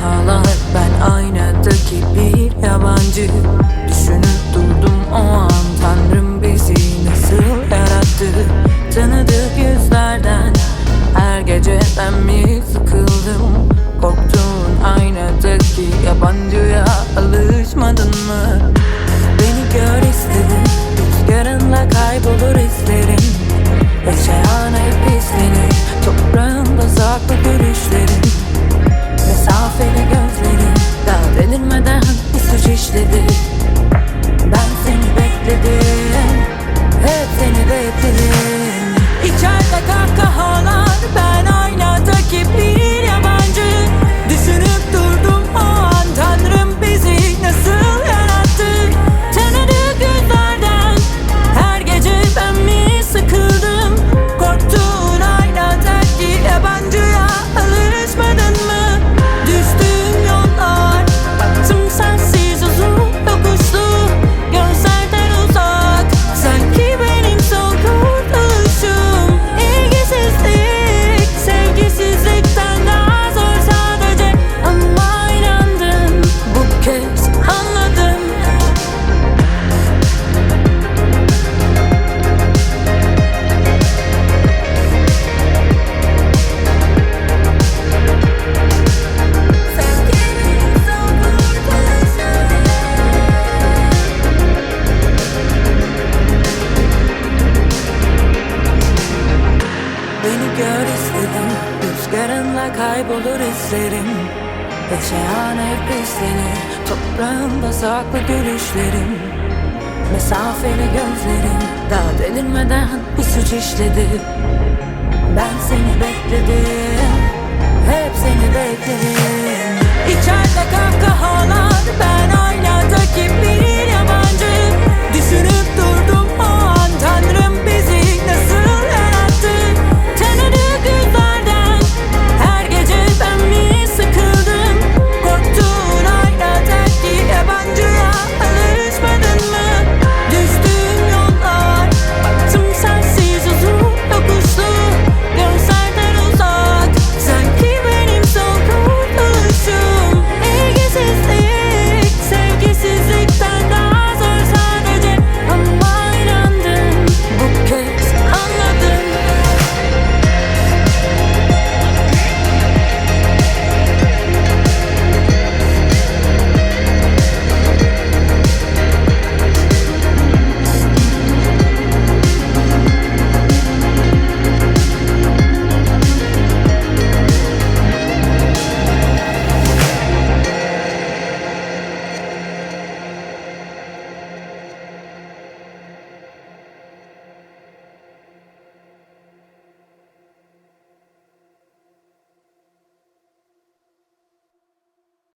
kahkahalar Ben aynadaki bir yabancı. Düşünüp durdum o an Tanrım bizi nasıl yarattı? Tanıdık yüzlerden Her gece ben mi sıkıldım? Korktuğun aynadaki yabancıya alışmadın mı? Beni gör istedim Rüzgarınla kaybolur izlerin Yaşayan hep izlenir Toprağında saklı görüşlerin bir Beni gör istedim. Rüzgarınla kaybolur izlerim. Yaşayan hep izlenir. Toprağında saklı gülüşlerim. Mesafeli gözlerim. Daha delirmeden bir suç işledi. Ben seni bekledim. Hep seni bekledim. İçeride kahkahalar